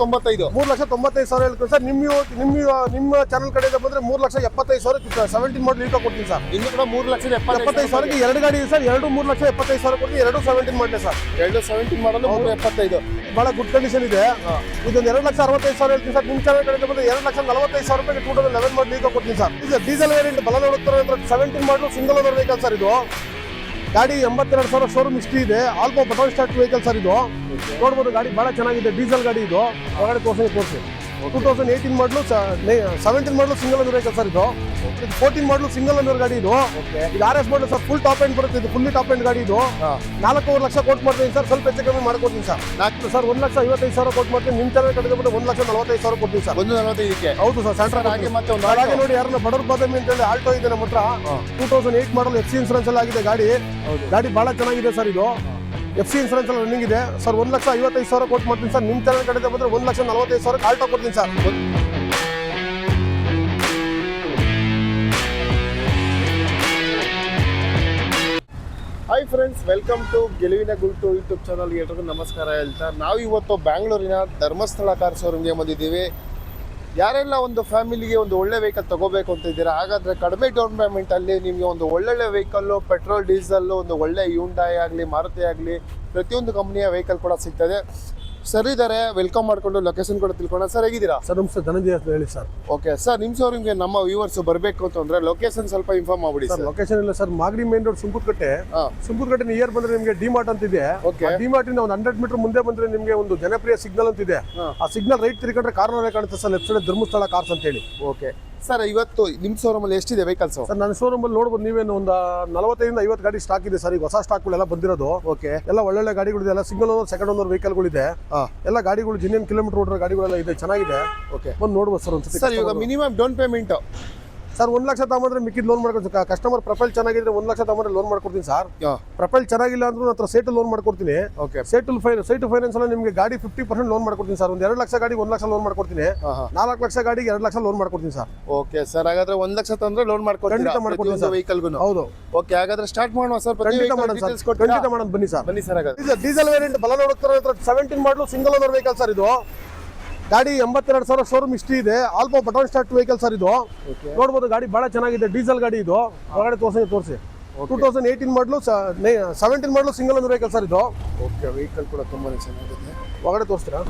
ತೊಂಬತ್ತೈದು ಮೂರು ಲಕ್ಷ ತೊಂಬತ್ತೈದು ಸಾವಿರ ಹೇಳ್ತೀನಿ ಸರ್. ನಿಮ್ಮ ನಿಮ್ಮ ನಿಮ್ಮ ಚಾನಲ್ ಕಡೆಯಿಂದ ಬಂದ್ರೆ ಮೂರು ಲಕ್ಷ ಎಪ್ಪತ್ತೈದು ಸಾವಿರ ಸೆವೆಂಟೀನ್ ಮಾಡಲ್ ಈಟೋ ಕೊಡ್ತೀನಿ ಸರ್. ಇನ್ನು ಕೂಡ ಮೂರು ಲಕ್ಷದ ಎಪ್ಪತ್ತೈದು ಸಾವಿರಕ್ಕೆ ಎರಡು ಗಾಡಿ ಇದೆ ಸರ್. ಎರಡು ಮೂರು ಲಕ್ಷ ಎಪ್ಪತ್ತೈದು ಸಾವಿರ ಕೊಡ್ತೀನಿ. ಎರಡು ಸೆವೆಂಟೀನ್ ಮಾಡಲಿ ಸರ್. ಎರಡು ಸೆವೆಂಟೀನ್ ಮಾಡಲು ಮೂರು ಎಪ್ಪತ್ತೈದು ಭಾಳ ಗುಡ್ ಕಂಡೀಷನ್ ಇದೆ. ಇದೊಂದು ಎರಡು ಲಕ್ಷ ಅರವತ್ತೈದು ಸಾವಿರ ಹೇಳ್ತೀನಿ ಸರ್. ನಿಮ್ಮ ಚಾನಲ್ ಕಡೆಯಿಂದ ಬಂದ್ರೆ ಎರಡು ಲಕ್ಷ ನಲವತ್ತೈದು ಸಾವಿರ ರೂಪಾಯಿ ಟೂ ತೌಸಂಡ್ ಲೆವೆನ್ ಮಾಡಲ್ ಈಟೋ ಕೊಡ್ತೀನಿ ಸರ್. ಇದು ಡೀಸೆಲ್ ವೇರಿಯಂಟ್ ಬಲ ನೋಡುತ್ತಾರೆ seventeen model single owner vehicle sir ಇದು. ಗಾಡಿ ಎಂಬತ್ತೆರಡು ಸಾವಿರ ಶೋರೂಮ್ ಇಷ್ಟು ಇದೆ. ಆಲ್ಬೋ ಬಟೋ ಸ್ಟಾರ್ಟ್ ವೆಹಿಕಲ್ ಸರ್ ಇದು. ನೋಡ್ಬೋದು ಗಾಡಿ ಬಹಳ ಚೆನ್ನಾಗಿದೆ. ಡೀಸೆಲ್ ಗಾಡಿ ಇದು. ಹೊರಗಡೆ ತೋರಿಸಿ ತೋರಿಸಿ. Two thousand eighteen model seventeen model single ಅಂದ್ರೆ ಸರ್ ಇದು. ಫೋರ್ಟೀನ್ ಮಾಡಲು ಸಿಂಗಲ್ ಅಂದ್ರೆ ಗಾಡಿ ಇದು. ಇದು R S model sir full top end ಬರುತ್ತೆ ಇದು ಫುಲ್ಲಿ ಟಾಪ್ ಎಂಡ್ ಗಾಡಿ ಇದು. ನಾಲ್ಕೂವರೆ ಲಕ್ಷ ಕೋಟ್ ಮಾಡ್ತೀನಿ ಸರ್ ಸ್ವಲ್ಪ ಹೆಚ್ಚು ಕಮ್ಮಿ ಮಾಡ್ಕೊಡ್ತೀನಿ ಸರ್ ನಾಲ್ಕು. ಸರ್ ಒಂದು ಲಕ್ಷ ಐವತ್ತೈದು ಸಾವಿರ ಕೋಟ್ ಮಾಡ್ತೀನಿ ನಿಮ್ಮ ಚಾನಲ್ ಕಡೆದ ಬಂದು ಒಂದು ಲಕ್ಷ ನಲವತ್ತೈದು ಸಾವಿರ ಕೊಡ್ತೀನಿ ಸರ್ ಒಂದು ನಲವತ್ತೈದಕ್ಕೆ ಹೌದು ಸರ್ ಸೆಂಟ್ರಲ್ ಹಾಗೆ ಮತ್ತೆ ಒಂದು ಹಾಗೆ ನೋಡಿ ಯಾರನ್ನ ಬಡವ್ರ ಬಾದಾಮಿ ಅಂತ ಹೇಳಿ ಆಲ್ಟೋ ಇದೆ ನಮ್ಮ ಹತ್ರ. Two thousand eight model X insurance ಎಲ್ಲ ಆಗಿದೆ ಗಾಡಿ. ಗಾಡಿ ಬಹಳ ಚೆನ್ನಾಗಿದೆ ಸರ್ ಇದು. ಎಫ್ ಸಿ ಇನ್ಸೂರೆನ್ಸ್ ಅಲ್ಲಿ ರನ್ನಿಂಗ್ ಇದೆ. ಸರ್ ಒಂದು ಲಕ್ಷ ಐವತ್ತೈದು ಸಾವಿರ ಕೊಟ್ಟು ಮಾಡ್ತೀನಿ ಸರ್ ನಿಮ್ಮ ಚಾನಲ್ ಕಡೆ ಬಂದ್ರೆ ಒಂದು ಲಕ್ಷ ನಲವತ್ತೈದು ಸಾವಿರ ಆಲ್ಟೋ ಕೊಡ್ತೀನಿ sir hi friends welcome to ಗೆಲುವಿನ ಗುಲ್ಟು ಯೂಟ್ಯೂಬ್ ಚಾನಲ್ ಎಲ್ರಿಗೂ ನಮಸ್ಕಾರ ಹೇಳ್ತಾ. ನಾವು ಇವತ್ತು ಬ್ಯಾಂಗ್ಳೂರಿನ ಧರ್ಮಸ್ಥಳ ಕಾರ್ ಶೋರೂಮ್ಗೆ ಬಂದಿದ್ದೀವಿ. ಯಾರೆಲ್ಲ ಒಂದು ಫ್ಯಾಮಿಲಿಗೆ ಒಂದು ಒಳ್ಳೆ ವೆಹಿಕಲ್ ತಗೋಬೇಕು ಅಂತ ಇದ್ದೀರಾ? ಹಾಗಾದ್ರೆ ಕಡಿಮೆ ಡೌನ್ ಪೇಮೆಂಟ್ ಅಲ್ಲಿ ನಿಮಗೆ ಒಂದು ಒಳ್ಳೊಳ್ಳೆ ವೆಹಿಕಲ್ಲು, ಪೆಟ್ರೋಲ್, ಡೀಸೆಲ್ಲು, ಒಂದು ಒಳ್ಳೆ ಯೂಂಡಾಯ್ ಆಗಲಿ, ಮಾರುತಿ ಆಗಲಿ, ಪ್ರತಿಯೊಂದು ಕಂಪ್ನಿಯ ವೆಹಿಕಲ್ ಕೂಡ ಸಿಗ್ತದೆ. ಸರ್ ಇದ್ದಾರೆ ವೆಲ್ಕಮ್ ಮಾಡ್ಕೊಂಡು ಲೊಕೇಶನ್ ಕೂಡ ತಿಳ್ಕೊಳ್ಳೋಣ. ಸರ್ ಹೇಗಿದ್ದೀರಾ? ಸರ್ ನಮಸ್ತೆ ಧನಂಜಯ ಅಂತ ಹೇಳಿ ಸರ್. ಓಕೆ ಸರ್ ನಿಮ್ಮ ಶೋರೂಮ್ಗೆ ನಮ್ಮ ವ್ಯೂವರ್ಸ್ ಬರಬೇಕು ಅಂತಂದ್ರೆ ಲೊಕೇಶನ್ ಸ್ವಲ್ಪ ಇನ್ಫಾರ್ಮ್ ಮಾಡಿ ಸರ್ ಲೊಕೇಶನ್ ಇಲ್ಲ sir Magadi main road Sunkadakatte ಹಾಂ. ಸುಂಕುಟ್ಕಟ್ಟೆ ನಿಯರ್ ಬಂದ್ರೆ ನಿಮಗೆ ಡಿಮಾರ್ಟ್ ಅಂತ ಇದೆ. ಡಿ ಡಿಮಾರ್ಟ್ ಇಂದ ಒಂದು ಹಂಡ್ರೆಡ್ ಮೀಟರ್ ಮುಂದೆ ಬಂದ್ರೆ ನಿಮಗೆ ಒಂದು ಜನಪ್ರಿಯ ಸಿಗ್ನಲ್ ಅಂತ ಇದೆ. ಆ ಸಿಗ್ನಲ್ ರೈಟ್ ತಿರ್ಕೊಂಡ್ರೆ ಕಾರ್ನರ್ ಕಾಣುತ್ತೆ sir left side Dharmasthala cars ಅಂತ ಹೇಳಿ. ಓಕೆ ಸರ್ ಇವತ್ತು ನಿಮ್ಮ ಶೋರೂಮಲ್ಲಿ ಎಷ್ಟಿದೆ ವೆಹಿಕಲ್ಸ್ ಸರ್ ನನ್ನ ಶೋರೂಮ್ ಅಲ್ಲಿ ನೋಡ್ಬೋದು ನೀವೇನು ಒಂದು ನಲವತ್ತೈದಿಂದ ಐವತ್ತು ಗಾಡಿ ಸ್ಟಾಕ್ ಇದೆ ಸರ್ ಈಗ ಹೊಸ ಸ್ಟಾಕ್ಗಳೆಲ್ಲ ಬಂದಿರೋದು. ಓಕೆ ಎಲ್ಲ ಒಳ್ಳೊಳ್ಳೆ ಗಾಡಿಗಳಿದೆ ಎಲ್ಲ ಸಿಂಗಲ್ ಓನರ್ ಸೆಕೆಂಡ್ ಓನರ್ ವೆಹಿಕಲ್ಗಳಿದೆ ಎಲ್ಲ ಗಾಡಿಗಳು ಜಿನ್ನೇನು ಕಿಲೋಮೀಟರ್ ಓಡ್ರ ಗಾಡಿಗಳೆಲ್ಲ ಇದೆ ಚೆನ್ನಾಗಿದೆ. ಓಕೆ ಬಂದು ನೋಡ್ಬೋದು ಸರ್ ಒಂದ್ಸತಿ ಸರ್ ಇವಾಗ ಮಿನಿಮಮ್ ಡೌನ್ ಪೇಮೆಂಟ್ ಸರ್ ಒಂದು ಲಕ್ಷ ತಗೊಂಡ್ರೆ ಮಿಕ್ಕಿದ ಲೋನ್ ಮಾಡ್ಕೊಡ್ತೀನಿ ಕಸ್ಟಮರ್ ಪ್ರೊಫೈಲ್ ಚೆನ್ನಾಗಿದ್ರೆ ಒಂದು ಲಕ್ಷ ತಗೊಂಡ್ರೆ ಲೋನ್ ಮಾಡ್ಕೊಡ್ತೀನಿ ಸರ್ ಪ್ರೊಫೈಲ್ ಚೆನ್ನಾಗಿಲ್ಲ ಅಂದ್ರೆ ಹತ್ರ ಸೇಟು ಲೋನ್ ಮಾಡ್ಕೊಡ್ತೀನಿ. ಓಕೆ ಸೈಟು ಫೈನ್ ಸೈಟು ಫೈನಾನ್ಸ್ ಅಲ್ಲಿ ನಿಮಗೆ ಗಾಡಿ ಫಿಫ್ಟಿ ಪರ್ಸೆಂಟ್ ಲೋನ್ ಮಾಡ್ಕೊಡ್ತೀನಿ ಸರ್ ಒಂದು ಎರಡು ಲಕ್ಷ ಗಾಡಿ ಒಂದು ಲಕ್ಷ ಲೋನ್ ಮಾಡ್ಕೊಡ್ತೀನಿ. ನಾಲ್ಕು ಲಕ್ಷ ಗಾಡಿಗೆ ಎರಡು ಲಕ್ಷ ಲೋನ್ ಮಾಡ್ಕೊಡ್ತೀನಿ ಸರ್ ಓಕೆ ಸರ್ ಹಾಗಾದ್ರೆ ಒಂದ್ ಲಕ್ಷ ತಂದ್ರೆ ಲೋನ್ ಮಾಡ್ಕೊಡ್ತೀನಿ ಪ್ರತಿಯೊಂದು ಸರ್. ವೆಹಿಕಲ್ಗೂ ಹೌದು. ಓಕೆ ಹಾಗಾದ್ರೆ ಸ್ಟಾರ್ಟ್ ಮಾಡೋಣ ಸರ್ ಖಂಡಿತ ಮಾಡೋಣ ಸರ್ ಖಂಡಿತ ಮಾಡೋಣ ಬನ್ನಿ ಸರ್ ಬನ್ನಿ ಸರ್ ಹಾಗಾದ್ರೆ. ಡೀಸೆಲ್ ವೇರಿಯಂಟ್ ಬಲ ನೋಡುತ್ತಾರೆ seventeen model single owner vehicle sir ಇದು. ಗಾಡಿ ಎಂಬತ್ತೆರಡು ಸಾವಿರ ಶೋರೂಮ್ ಹಿಸ್ಟ್ರಿ ಇದೆ. ಆಲ್ಬೋ ಬಟನ್ ಸ್ಟಾರ್ಟ್ ವೆಹಿಕಲ್ ಸರ್ ಇದು. ನೋಡ್ಬೋದು ಗಾಡಿ ಬಹಳ ಚೆನ್ನಾಗಿದೆ. ಡೀಸೆಲ್ ಗಾಡಿ ಇದು. ಒಳಗಡೆ ತೋರಿಸಿ ತೋರಿಸಿ. Two thousand eighteen model seventeen model single ಒಂದು ವೆಹಿಕಲ್ ಸರ್ ಇದು. ಓಕೆ ವೆಹಿಕಲ್ ಕೂಡ ತುಂಬಾನೇ ಚೆನ್ನಾಗಿದೆ. ಒಳಗಡೆ ತೋರಿಸ್ತೀರಾ?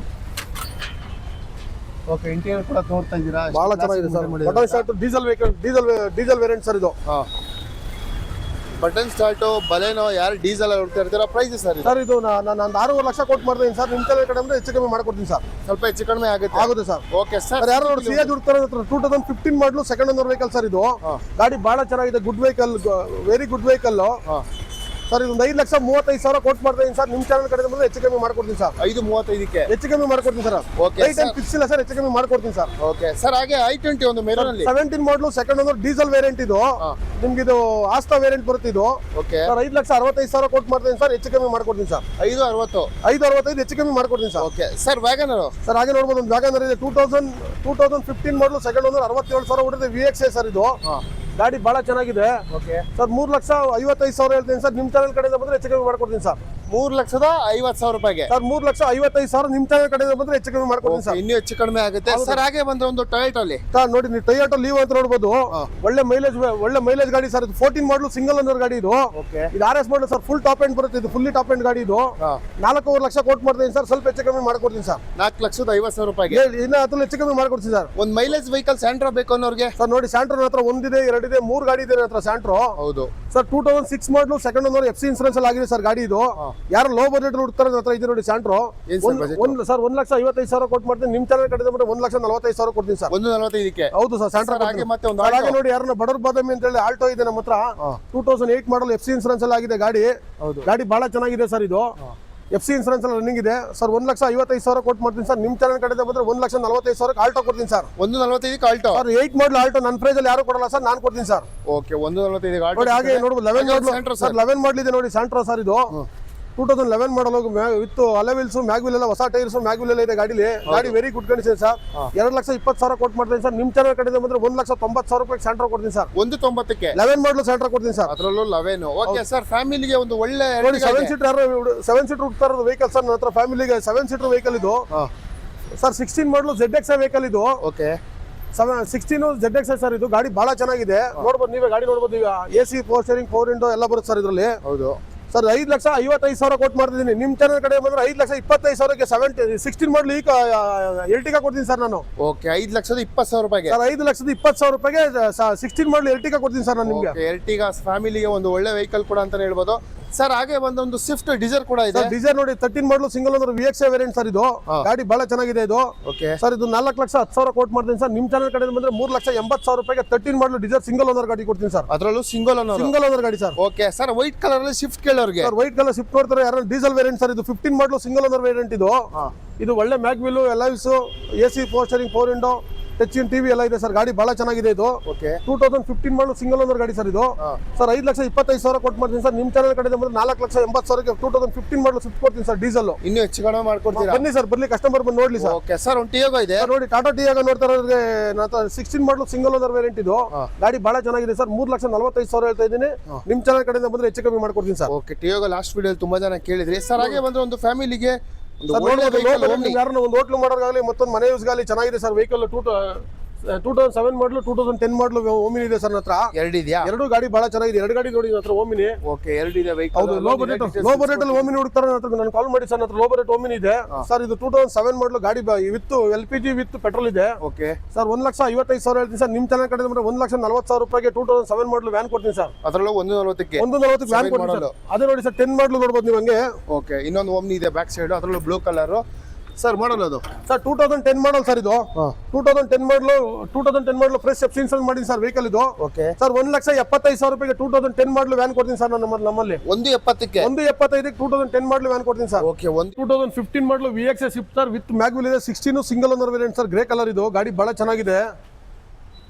ಓಕೆ ಇಂಟೀರಿಯರ್ ಕೂಡ ನೋಡ್ತಾ ಇದ್ದೀರಾ? ಬಹಳ ಚೆನ್ನಾಗಿದೆ sir button start diesel vehicle diesel diesel variant sir ಇದು. ಹಾ. ಬಟನ್ ಸ್ಟಾರ್ಟು ಬಲೇನೋ ಯಾರು ಡೀಸೆಲ್ ಹೊಡ್ತಾ ಇರ್ತೀರಾ ಪ್ರೈಸ್ ಸರ್ ಸರ್ ಇದು ನಾನು ಒಂದು ಆರೂವರೆ ಲಕ್ಷ ಕೊಟ್ಟು ಮಾಡ್ತೀನಿ ಸರ್. ನಿಮ್ಮ ಕಡೆ ಕಡೆ ಅಂದ್ರೆ ಹೆಚ್ಚು ಕಮ್ಮಿ ಮಾಡ್ಕೊಡ್ತೀನಿ ಸರ್. ಸ್ವಲ್ಪ ಹೆಚ್ಚು ಕಡಿಮೆ ಆಗುತ್ತೆ. ಆಗುತ್ತೆ ಸರ್. ಓಕೆ ಸರ್ ಯಾರು ನೋಡಿ C H ಹುಡ್ತಾರೆ two thousand fifteen model second owner vehicle sir ಇದು. ಗಾಡಿ ಬಹಳ ಚೆನ್ನಾಗಿದೆ. Good vehicle very good vehicle sir ಇದೊಂದು ಐದು ಲಕ್ಷ ಮೂವತ್ತೈದು ಸಾವಿರ ಕೊಟ್ಟು ಮಾಡ್ತೀನಿ ಸರ್. ನಿಮ್ಮ ಚಾನಲ್ ಕಡೆ ಬಂದ್ರೆ ಹೆಚ್ಚು ಕಮ್ಮಿ ಮಾಡ್ಕೊಡ್ತೀನಿ ಸರ್. ಐದು ಮೂವತ್ತೈದಕ್ಕೆ? ಹೆಚ್ಚು ಕಮ್ಮಿ ಮಾಡ್ಕೊಡ್ತೀನಿ sir. Okay right time fix ಇಲ್ಲ ಸರ್ ಹೆಚ್ಚು ಕಮ್ಮಿ ಮಾಡ್ಕೊಡ್ತೀನಿ ಸರ್. ಓಕೆ ಸರ್ ಹಾಗೆ ಐ ಟ್ವೆಂಟಿ ಒಂದು ಮೆರೂನ್ ಅಲ್ಲಿ ಸೆವೆಂಟೀನ್ ಮಾಡಲು ಸೆಕೆಂಡ್ ಒಂದು ಡೀಸೆಲ್ ವೇರಿಯಂಟ್ ಇದು. ನಿಮ್ಗೆ ಇದು ಆಸ್ತಾ ವೇರಿಯಂಟ್ ಬರುತ್ತೆ ಇದು. ಓಕೆ ಸರ್ ಐದು ಲಕ್ಷ ಅರವತ್ತೈದು ಸಾವಿರ ಕೊಟ್ಟು ಮಾಡ್ತೀನಿ ಸರ್ ಹೆಚ್ಚು ಕಮ್ಮಿ ಮಾಡ್ಕೊಡ್ತೀನಿ ಸರ್. ಐದು ಅರವತ್ತು? ಐದು ಅರವತ್ತೈದು ಹೆಚ್ಚು ಕಮ್ಮಿ ಮಾಡ್ಕೊಡ್ತೀನಿ sir. Okay sir WagonR sir ಹಾಗೆ ನೋಡ್ಬೋದು ಒಂದು ವ್ಯಾಗನರ್ ಇದೆ. Two thousand two thousand fifteen model second ಒಂದು ಅರವತ್ತೇಳು ಸಾವಿರ ಹೊಡೆದಿದೆ ವಿ ಎಕ್ಸ್ ಸರ್ ಇದು. ಗಾಡಿ ಬಹಳ ಚೆನ್ನಾಗಿದೆ. ಓಕೆ ಸರ್ ಮೂರು ಲಕ್ಷ ಐವತ್ತೈದು ಸಾವಿರ ಹೇಳ್ತೀನಿ ಸರ್. ನಿಮ್ಮ ಚಾನಲ್ ಕಡೆಯಿಂದ ಬಂದ್ರೆ ಹೆಚ್ಚು ಮಾಡ್ಕೊಡ್ತೀನಿ ಸರ್. ಮೂರು ಲಕ್ಷದ ಐವತ್ತು ಸಾವಿರ ರೂಪಾಯಿಗೆ. ಸರ್ ಮೂರು ಲಕ್ಷ ಐವತ್ತೈದು ಸಾವಿರ ನಿಮ್ಮ ಚಾನಲ್ ಕಡೆ ಬಂದ್ರೆ ಹೆಚ್ಚು ಕಡಿಮೆ ಮಾಡ್ಕೊಡ್ತೀನಿ ಸರ್. ಇನ್ನೂ ಹೆಚ್ಚು ಕಡಿಮೆ ಆಗುತ್ತೆ. ಸರ್ ಹಾಗೆ ಬಂದ್ರೆ ಒಂದು ಟೊಯೋಟೋ ಅಲ್ಲಿ. ಸರ್ ನೋಡಿ ನೀವು ಟೊಯೋಟೋ ಲೀವ್ ಅಂತ ನೋಡ್ಬೋದು. ಒಳ್ಳೆ ಮೈಲೇಜ್ ಒಳ್ಳೆ ಮೈಲೇಜ್ ಗಾಡಿ ಸರ್ ಇದು ಫೋರ್ಟೀನ್ ಮಾಡಲು ಸಿಂಗಲ್ ಅನ್ನೋ ಗಾಡಿ ಇದು. ಓಕೆ. ಇದು R S model sir full top end ಬರುತ್ತೆ ಇದು ಫುಲ್ಲಿ ಟಾಪ್ ಎಂಡ್ ಗಾಡಿ ಇದು. ನಾಲ್ಕೂವರೆ ಲಕ್ಷ ಕೋಟ್ ಮಾಡ್ತೀನಿ ಸರ್ ಸ್ವಲ್ಪ ಹೆಚ್ಚು ಕಮ್ಮಿ ಮಾಡ್ಕೊಡ್ತೀನಿ ಸರ್. ನಾಲ್ಕು ಲಕ್ಷದ ಐವತ್ತು ಸಾವಿರ ರೂಪಾಯಿಗೆ. ಇನ್ನ ಅದ್ರಲ್ಲಿ ಹೆಚ್ಚು ಕಮ್ಮಿ ಮಾಡ್ಕೊಡ್ತೀನಿ ಸರ್. ಒಂದು ಮೈಲೇಜ್ ವೆಹಿಕಲ್ ಸ್ಯಾಂಟ್ರಾ ಬೇಕು ಅನ್ನೋರಿಗೆ? ಸರ್ ನೋಡಿ ಸ್ಯಾಂಟ್ರೋ ಹತ್ರ ಒಂದಿದೆ ಎರಡಿದೆ ಮೂರು ಗಾಡಿ ಇದೆ ಹತ್ರ ಸ್ಯಾಂಟ್ರೋ ಹೌದು. Sir two thousand six model second owner F C insurance ಅಲ್ಲಿ ಆಗಿದೆ ಸರ್ ಗಾಡಿ ಇದು. ಯಾರು ಲೋ ಬಜೆಟ್ ಹುಡ್ತಾರೆ ಹತ್ರ ಇದೆ ನೋಡಿ ಸ್ಯಾಂಟ್ರೋ ಒಂದು ಸರ್ ಒಂದ್ ಲಕ್ಷ ಐವತ್ತೈದು ಸಾವಿರ ಕೊಟ್ಟು ಮಾಡ್ತೀನಿ. ನಿಮ್ ಚಾನಲ್ ಕಟ್ಟಿದ ಬಂದ್ರೆ ಒಂದ್ ಲಕ್ಷ ನಲವತ್ತೈದು ಸಾವಿರ ಕೊಡ್ತೀನಿ ಸರ್ ಒಂದು ನಲವತ್ತೈದಕ್ಕೆ ಹೌದು ಸರ್ ಸ್ಯಾಂಟ್ರೋ ಹಾಗೆ ಮತ್ತೆ ಒಂದು ಹಾಗೆ ನೋಡಿ ಯಾರನ್ನ ಬಡವ್ರ ಬಾದಾಮಿ ಅಂತ ಹೇಳಿ ಆಲ್ಟೋ ಇದೆ ನಮ್ಮ ಹತ್ರ. Two thousand eight model F C insurance ಎಲ್ಲ ಆಗಿದೆ ಗಾಡಿ. ಹೌದು. ಗಾಡಿ ಬಹಳ ಚೆನ್ನಾಗಿದೆ ಸರ್ ಇದು. ಎಫ್ ಸಿ ಇನ್ಸೂರೆನ್ಸ್ ಎಲ್ಲ ರನ್ನಿಂಗ್ ಇದೆ. ಸರ್ ಒಂದ್ ಲಕ್ಷ ಐವತ್ತೈದು ಸಾವಿರ ಕೊಟ್ಟು ಮಾಡ್ತೀನಿ ಸರ್ ನಿಮ್ ಚಾನಲ್ ಕಡೆ ಬಂದ್ರೆ ಒಂದ್ ಲಕ್ಷ ನಲವತ್ತೈದು ಸಾವಿರ ಆಲ್ಟೋ ಕೊಡ್ತೀನಿ ಸರ್ ಒಂದು ನಲವತ್ತೈದಕ್ಕೆ Alto sir eight model Alto ನನ್ನ ಪ್ರೈಸ್ ಅಲ್ಲಿ ಯಾರು ಕೊಡಲ್ಲ ಸರ್ ನಾನು ಕೊಡ್ತೀನಿ ಸರ್ ಓಕೆ ಒಂದು ನಲವತ್ತೈದಕ್ಕೆ ಆಲ್ಟೋ ನೋಡಿ ಹಾಗೆ ನೋಡ್ಬೋದು eleven model sir eleven model ಇದೆ ನೋಡಿ ಸ್ಯಾಂಟ್ರೋ ಸರ್ ಇದು. Two thousand eleven model with alloy wheels mag wheel ಎಲ್ಲ ಹೊಸ ಟೈರ್ಸ್ ಮ್ಯಾಗ್ವಿಲ್ ಎಲ್ಲ ಇದೆ ಗಾಡಿಲಿ. ಗಾಡಿ ವೆರಿ ಗುಡ್ ಕಂಡೀಷನ್ ಸರ್ ಎರಡು ಲಕ್ಷ ಇಪ್ಪತ್ತು ಸಾವಿರ ಕೊಟ್ಟು ಮಾಡ್ತೀನಿ ಸರ್ ನಿಮ್ಮ ಚೆನ್ನಾಗಿ ಕಡೆ ಬಂದ್ರೆ ಒಂದ್ ಲಕ್ಷ ತೊಂಬತ್ತು ಸಾವಿರ ರೂಪಾಯಿ ಸ್ಯಾಂಡರ್ ಕೊಡ್ತೀನಿ ಸರ್ ಒಂದು ತೊಂಬತ್ತಕ್ಕೆ? ಲೆವೆನ್ ಮಾಡಲ್ ಸ್ಯಾಂಟ್ರೋ ಕೊಡ್ತೀನಿ ಸರ್ ಅದರಲ್ಲೂ ಲೆವೆನ್. ಓಕೆ ಸರ್ ಫ್ಯಾಮಿಲಿಗೆ ಒಂದು ಒಳ್ಳೆ ನೋಡಿ ಸೆವೆನ್ ಸೀಟರ್ ಸೆವೆನ್ ಸೀಟರ್ ಹುಡ್ತಾ ಇರೋದು ವೆಹಿಕಲ್ ಸರ್ ನನ್ನ ಹತ್ರ ಫ್ಯಾಮಿಲಿಗೆ ಸೆವೆನ್ ಸೀಟರ್ ವೆಹಿಕಲ್ ಇದು. Sir sixteen model Z X vehicle ಇದು. Okay sixteen Z X sir ಇದು. ಗಾಡಿ ಬಹಳ ಚೆನ್ನಾಗಿದೆ. ನೋಡ್ಬೋದು ನೀವೇ ಗಾಡಿ ನೋಡ್ಬೋದು. ಈಗ A C power steering power window ಎಲ್ಲ ಬರುತ್ತೆ ಸರ್ ಇದರಲ್ಲಿ. ಹೌದು. ಸರ್ ಐದು ಲಕ್ಷ ಐವತ್ತೈದು ಸಾವಿರ ಕೊಟ್ಟು ಮಾಡ್ತಿದ್ದೀನಿ. ನಿಮ್ಮ ಚಾನಲ್ ಕಡೆ ಬಂದ್ರೆ ಐದು ಲಕ್ಷ ಇಪ್ಪತ್ತೈದು ಸಾವಿರಕ್ಕೆ ಸೆವೆಂಟಿ ಸಿಕ್ಸ್ಟೀನ್ ಮಾಡಲು ಈಗ ಎಲ್ಟಿಗೆ ಕೊಡ್ತೀನಿ ಸರ್ ನಾನು. ಓಕೆ ಐದು ಲಕ್ಷದ ಇಪ್ಪತ್ತು ಸಾವಿರ ರೂಪಾಯಿಗೆ? ಸರ್ ಐದು ಲಕ್ಷದ ಇಪ್ಪತ್ತು ಸಾವಿರ ರೂಪಾಯಿಗೆ ಸಿಕ್ಸ್ಟೀನ್ ಮಾಡಲು ಎರ್ಟಿಕಾ ಕೊಡ್ತೀನಿ ಸರ್ ನಾನು ನಿಮಗೆ. ಎರ್ಟಿಗಾ ಫ್ಯಾಮಿಲಿಗೆ ಒಂದು ಒಳ್ಳೆ ವೆಹಿಕಲ್ ಕೂಡ ಅಂತಲೇ ಹೇಳ್ಬೋದು. ಸರ್ ಹಾಗೆ ಒಂದೊಂದು ಒಂದು ಸ್ವಿಫ್ಟ್ ಡಿಸೈರ್ ಕೂಡ ಇದೆ. ಸರ್ ಡಿಸೈನ್ ನೋಡಿ ತರ್ಟೀನ್ ಮಾಡಲು ಸಿಂಗಲ್ ಅಂದ್ರೆ ವಿ ಎಕ್ಸ್ ವೇರಿಯಂಟ್ ಸರ್ ಇದು. ಗಾಡಿ ಬಹಳ ಚೆನ್ನಾಗಿದೆ ಇದು. ಓಕೆ. ಸರ್ ಇದು ನಾಲ್ಕು ಲಕ್ಷ ಹತ್ತು ಸಾವಿರ ಕೊಟ್ಟು ಮಾಡ್ತೀನಿ ಸರ್. ನಿಮ್ಮ ಚಾನಲ್ ಕಡೆ ಬಂದ್ರೆ ಮೂರು ಲಕ್ಷ ಎಂಬತ್ತು ಸಾವಿರ ರೂಪಾಯಿಗೆ ತರ್ಟೀನ್ ಮಾಡಲು ಡಿಸೈರ್ ಸಿಂಗಲ್ ಓನರ್ ಗಾಡಿ ಕೊಡ್ತೀನಿ ಸರ್. ಅದರಲ್ಲೂ ಸಿಂಗಲ್ ಓನರ್ ಸಿಂಗಲ್ ಓನರ್ ಗಾಡಿ sir. Okay sir white colour ಅಲ್ಲಿ shift sir white colour shift ಕೊಡ್ತಾರೆ. ಯಾರು ಡೀಸೆಲ್ ವೇರಿಯಂಟ್ ಸರ್ ಇದು fifteen model single owner variant ಇದು. ಇದು ಒಳ್ಳೆ mag wheel ice A C power steering power window touch in TV ಎಲ್ಲ ಇದೆ ಸರ್ ಗಾಡಿ ಬಹಳ ಚೆನ್ನಾಗಿದೆ ಇದು. Okay two thousand fifteen model single owner ಗಾಡಿ ಸರ್ ಇದು. ಸರ್ ಐದು ಲಕ್ಷ ಇಪ್ಪತ್ತೈದು ಸಾವಿರ ಕೊಟ್ಟು ಮಾಡ್ತೀನಿ ಸರ್. ನಿಮ್ಮ ಚಾನಲ್ ಕಡೆ ಬಂದ್ರೆ ನಾಲ್ಕು ಲಕ್ಷ ಎಂಬತ್ತು ಸಾವಿರಕ್ಕೆ two thousand fifteen model six ಕೊಡ್ತೀನಿ ಸರ್ ಡೀಸೆಲ್ ಇನ್ನು ಹೆಚ್ಚು ಕಡಿಮೆ ಮಾಡ್ಕೊಡ್ತೀರಾ? ಬನ್ನಿ ಸರ್ ಬರ್ಲಿ ಕಸ್ಟಮರ್ ಬಂದು ನೋಡ್ಲಿ ಸರ್. ಓಕೆ ಸರ್ ಒಂದು ಟಿಯೋಗೋ ಇದೆ. ಸರ್ ನೋಡಿ ಟಾಟಾ ಟಿಯಾಗ ನೋಡ್ತಾ ಇರೋರಿಗೆ ಸಿಕ್ಸ್ಟೀನ್ ಮಾಡಲು ಸಿಂಗಲ್ ಓನರ್ ವೇರಿಯಂಟ್ ಇದು. ಗಾಡಿ ಬಹಳ ಚೆನ್ನಾಗಿದೆ ಸರ್. ಮೂರು ಲಕ್ಷ ನಲವತ್ತೈದು ಸಾವಿರ ಹೇಳ್ತಾ ಇದ್ದೀನಿ. ನಿಮ್ಮ ಚಾನಲ್ ಕಡೆಯಿಂದ ಬಂದ್ರೆ ಹೆಚ್ಚು ಕಮ್ಮಿ ಮಾಡ್ಕೊಡ್ತೀನಿ sir. Okay Tiago last video ತುಂಬಾ ಜನ ಕೇಳಿದ್ರಿ. ಸರ್ ಹಾಗೆ ಬಂದ್ರೆ ಒಂದು ಫ್ಯಾಮಿಲಿಗೆ ಒಂದು ಯಾರನ್ನ ಹೋಟ್ಲು ಮಾಡೋರ್ಗಾಗಲಿ ಮತ್ತೊಂದು ಮನೆ ಯೂಸ್ಗಾಗಲಿ ಚೆನ್ನಾಗಿದೆ sir vehicle two two thousand seven model two thousand ten model Omni ಇದೆ ಸರ್ ನತ್ರ. ಹತ್ರ ಎರಡು ಇದೆಯಾ ಎರಡು ಗಾಡಿ ಬಹಳ ಚೆನ್ನಾಗಿದೆ. ಎರಡು ಗಾಡಿ ನೋಡಿ ಹತ್ರ ಓಮಿನಿ ಓಕೆ ಎರಡು ಇದೆ ಹೌದು ಲೋ ಬಜೆಟ್ ಲೋ ಬಜೆಟ್ ಅಲ್ಲಿ ಓಮಿನಿ ಹುಡುಕ್ತಾರೆ ಹತ್ರ ನಾನು ಕಾಲ್ ಮಾಡಿ ಸರ್ ಹತ್ರ ಲೋ ಬಜೆಟ್ ಓಮಿನಿ ಇದೆ. ಸರ್ ಇದು ಟೂ ತೌಸಂಡ್ ಸೆವೆನ್ ಮಾಡಲು ಗಾಡಿ with L P G with petrol ಇದೆ. ಓಕೆ. ಸರ್ ಒಂದ್ ಲಕ್ಷ ಐವತ್ತೈದು ಸಾವಿರ ಹೇಳ್ತೀನಿ ಸರ್. ನಿಮ್ ಚೆನ್ನಾಗಿ ಕಡೆ ಬಂದ್ರೆ ಒಂದ್ ಲಕ್ಷ ನಲವತ್ತು ಸಾವಿರ ರೂಪಾಯಿಗೆ two thousand seven model van ಕೊಡ್ತೀನಿ ಸರ್. ಅದರಲ್ಲೂ ಒಂದು ನಲವತ್ತಕ್ಕೆ ಒಂದು ನಲವತ್ತು ವ್ಯಾನ್ ಕೊಡ್ತೀನಿ ಸರ್. ಅದೇ ನೋಡಿ ಸರ್ ಟೆನ್ ಮಾಡಲು ನೋಡ್ಬೋದು ನೀವು ಹಂಗೆ. ಓಕೆ ಇನ್ನೊಂದು ಓಮ್ನಿ ಇದೆ ಬ್ಯಾಕ್ ಸೈಡ್ ಅದರಲ್ಲೂ ಬ್ಲೂ ಕಲರ್ ಸರ್ ಮಾಡಲ್ ಅದು. Sir two thousand ten model sir ಇದು. Two thousand ten model two thousand ten model fresh install ಮಾಡಿದ್ದೀನಿ ಸರ್ ವೆಹಿಕಲ್ ಇದು. ಓಕೆ. ಸರ್ ಒಂದ್ ಲಕ್ಷ ಎಪ್ಪತ್ತೈದು ಸಾವಿರ ರೂಪಾಯಿಗೆ two thousand ten model van ಕೊಡ್ತೀನಿ ಸರ್ ನಮ್ಮ ನಮ್ಮಲ್ಲಿ ಒಂದು ಎಪ್ಪತ್ತಕ್ಕೆ? ಒಂದು ಎಪ್ಪತ್ತೈದಕ್ಕೆ two thousand ten model van ಕೊಡ್ತೀನಿ ಸರ್. ಓಕೆ ಒಂದು two thousand fifteen model V X Swift sir with mag wheel ಇದೆ sixteen single owner variant sir grey colour ಇದು. ಗಾಡಿ ಬಹಳ ಚೆನ್ನಾಗಿದೆ.